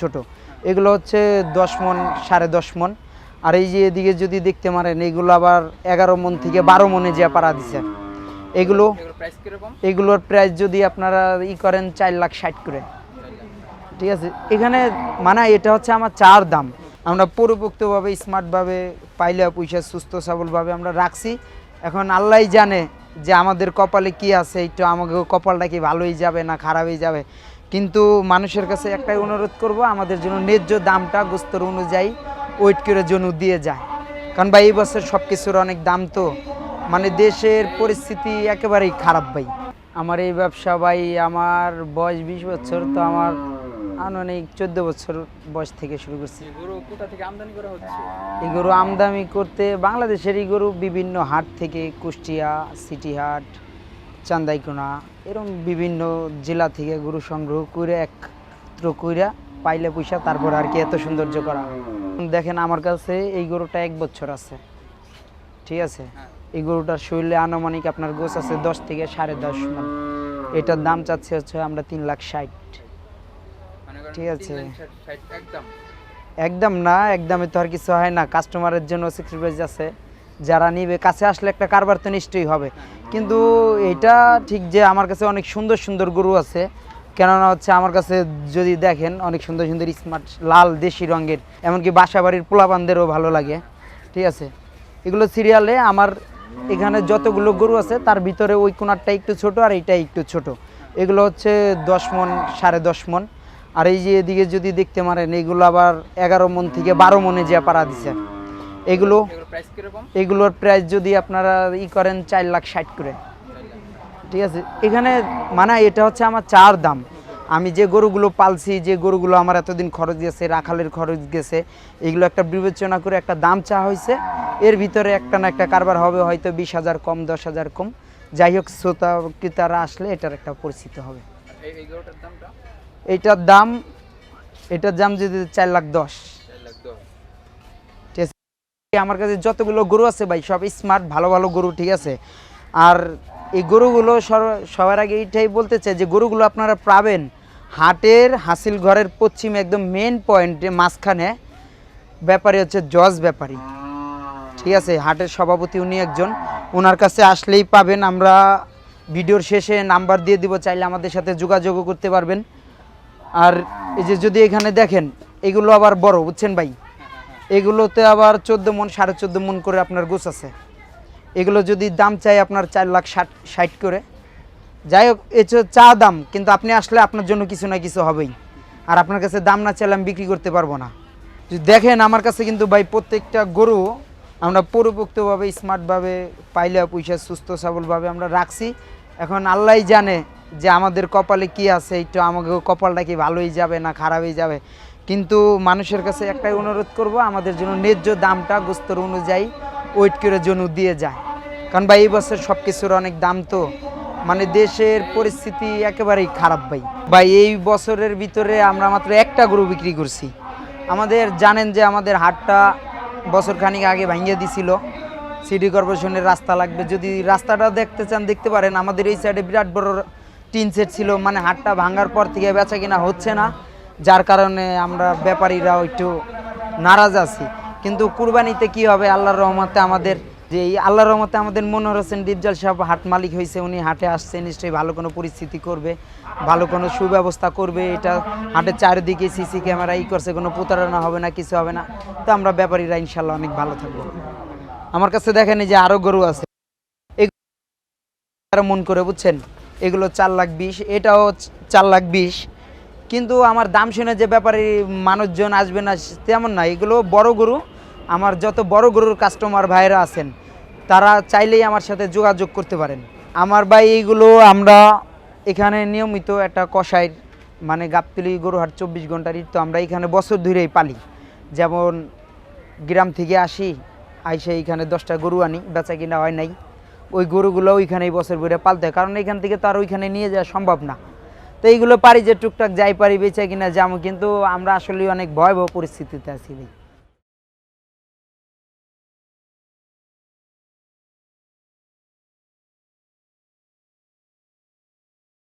ছোট। এগুলো হচ্ছে দশ মন সাড়ে দশ মন। আর এই যে এদিকে যদি দেখতে পারেন এগুলো আবার এগারো মন থেকে বারো মনে যে পাড়া দিছে। এগুলো এগুলোর প্রাইস যদি আপনারা ই করেন চার লাখ ষাট করে। ঠিক আছে? এখানে মানে এটা হচ্ছে আমার চার দাম। আমরা পরিপক্তভাবে স্মার্টভাবে পাইলে পয়সা সুস্থ সবলভাবে আমরা রাখছি। এখন আল্লাহ জানে যে আমাদের কপালে কি আছে একটু আমাকে কপালটা কি ভালোই যাবে না খারাপই যাবে। কিন্তু মানুষের কাছে একটাই অনুরোধ করব আমাদের জন্য ন্যায্য দামটা গোস্তর অনুযায়ী ওয়েট করে জন্য দিয়ে যায়। কারণ ভাই এই বছর সব কিছুর অনেক দাম তো। মানে দেশের পরিস্থিতি একেবারেই খারাপ ভাই। আমার এই ব্যবসা ভাই আমার বয়স বিশ বছর তো আমার আনুমানিক চোদ্দ বছর বয়স থেকে শুরু করছি। এই গরু আমদানি করতে বাংলাদেশের এই গরু বিভিন্ন হাট থেকে কুষ্টিয়া সিটি হাট চান্দাইকোনা এরকম বিভিন্ন জেলা থেকে গরু সংগ্রহ করে একত্র কইরা পাইলে পয়সা তারপর আর কি এত সৌন্দর্য করা। দেখেন আমার কাছে এই গরুটা এক বছর আছে। ঠিক আছে। এই গরুটার শরীরে আনুমানিক আপনার গোছ আছে দশ থেকে সাড়ে দশ মন। এটার দাম চাচ্ছে হচ্ছে আমরা তিন লাখ ষাট। ঠিক আছে। একদম? একদম না একদমে তো আর কিছু হয় না। কাস্টমারের জন্য স্যাক্রিফাইস আছে। যারা নিবে, কাছে আসলে একটা কারবার তো নিশ্চয়ই হবে। কিন্তু এটা ঠিক যে আমার কাছে অনেক সুন্দর সুন্দর গরু আছে। কেননা হচ্ছে আমার কাছে যদি দেখেন, অনেক সুন্দর সুন্দর স্মার্ট লাল দেশি রঙের, এমনকি বাসা বাড়ির পোলাপানদেরও ভালো লাগে। ঠিক আছে? এগুলো সিরিয়ালে আমার এখানে যতগুলো গরু আছে, তার ভিতরে ওই কোনারটা একটু ছোট আর এইটা একটু ছোট। এগুলো হচ্ছে দশ মন, সাড়ে দশ মন। আর এই যে এদিকে যদি দেখতে পারেন এগুলো আবার এগারো মন থেকে বারো মনে যে পাড়া দিছে। এগুলো এগুলোর প্রাইস যদি আপনারা ই করেন চার লাখ ষাট করে। ঠিক আছে? এখানে মানে এটা হচ্ছে আমার চার দাম। আমি যে গরুগুলো পালছি যে গরুগুলো আমার এতদিন খরচ গেছে রাখালের খরচ গেছে এগুলো একটা বিবেচনা করে একটা দাম চা হয়েছে। এর ভিতরে একটা না একটা কারবার হবে হয়তো বিশ হাজার কম দশ হাজার কম। যাই হোক শ্রোতা ক্রেতারা আসলে এটার একটা পরিচিতি হবে। এইটার দাম এটার দাম যদি চার লাখ দশ। আমার কাছে যতগুলো গরু আছে ভাই, সব স্মার্ট ভালো ভালো গরু, ঠিক আছে? আর এই গরুগুলো সবার আগে এইটাই বলতে চাই যে গরুগুলো আপনারা পাবেন হাটের হাসিল ঘরের পশ্চিম একদম মেন পয়েন্টে মাঝখানে। ব্যাপারী হচ্ছে জজ ব্যাপারী। ঠিক আছে, হাটের সভাপতি উনি একজন। ওনার কাছে আসলেই পাবেন। আমরা ভিডিওর শেষে নাম্বার দিয়ে দিব, চাইলে আমাদের সাথে যোগাযোগও করতে পারবেন। আর এই যে যদি এখানে দেখেন, এগুলো আবার বড়, বুঝছেন ভাই? এগুলোতে আবার চোদ্দ মন সাড়ে চোদ্দ মন করে আপনার গোছ আছে। এগুলো যদি দাম চাই আপনার চার লাখ ষাট ষাট করে। যাই হোক, এ চা দাম, কিন্তু আপনি আসলে আপনার জন্য কিছু না কিছু হবেই। আর আপনার কাছে দাম না চাইলে আমি বিক্রি করতে পারব না। যদি দেখেন, আমার কাছে কিন্তু ভাই প্রত্যেকটা গরু আমরা পরিপক্তভাবে, স্মার্টভাবে, পাইলে পয়সা, সুস্থ, সবলভাবে আমরা রাখছি। এখন আল্লাহ জানে যে আমাদের কপালে কি আছে, একটু আমাকে কপালটা কি ভালোই যাবে না খারাপই যাবে। কিন্তু মানুষের কাছে একটাই অনুরোধ করব, আমাদের জন্য ন্যায্য দামটা গোস্তর অনুযায়ী ওয়েট করে জন্য দিয়ে যায়। কারণ ভাই, এই বছর সব কিছুর অনেক দাম তো। মানে দেশের পরিস্থিতি একেবারেই খারাপ ভাই। ভাই, এই বছরের ভিতরে আমরা মাত্র একটা গরু বিক্রি করছি। আমাদের জানেন যে আমাদের হাটটা বছর খানিক আগে ভাঙিয়ে দিছিল। সিটি কর্পোরেশনের রাস্তা লাগবে। যদি রাস্তাটা দেখতে চান, দেখতে পারেন, আমাদের এই সাইডে বিরাট বড় টিন সেট ছিল। মানে হাটটা ভাঙার পর থেকে বেচা কিনা হচ্ছে না। যার কারণে আমরা ব্যাপারীরাও একটু নারাজ আছি। কিন্তু কুরবানিতে কি হবে? আল্লাহর রহমতে আমাদের যে এই আল্লাহর রহমতে আমাদের মনোহর হোসেন ডিপজল সাহেব হাট মালিক হয়েছে, উনি হাটে আসছে, নিশ্চয়ই ভালো কোনো পরিস্থিতি করবে, ভালো কোনো সুব্যবস্থা করবে, এটা হাটের চারিদিকে সিসি ক্যামেরা ই করছে, কোনো প্রতারণা হবে না, কিছু হবে না। তো আমরা ব্যাপারীরা ইনশাল্লাহ অনেক ভালো থাকব। আমার কাছে দেখেন যে আরও গরু আছে। এগুলো মন করে বুঝছেন? এগুলো চার লাখ বিশ, এটাও চার লাখ বিশ। কিন্তু আমার দাম শুনে যে ব্যাপারে মানুষজন আসবে না, তেমন না, এগুলো বড় গরু। আমার যত বড় গরুর কাস্টমার ভাইরা আছেন, তারা চাইলেই আমার সাথে যোগাযোগ করতে পারেন। আমার ভাই, এইগুলো আমরা এখানে নিয়মিত একটা কষাই মানে গাবতলি গরুহাট চব্বিশ ঘণ্টার ঈদ তো আমরা এখানে বছর ধরেই পালি। যেমন গ্রাম থেকে আসি, আইসে এখানে দশটা গরু আনি বেচা কিনা হয় নাই। ওই গরুগুলো ওইখানেই বছর ভরে পালতে কারণ এখান থেকে তো আর ওইখানে নিয়ে যাওয়া সম্ভব না। তো এইগুলো পারি যে টুকটাক যাই পারি বেঁচে কিনা যাব কিন্তু আমরা আসলে অনেক ভয়াবহ পরিস্থিতিতে আছি ভাই।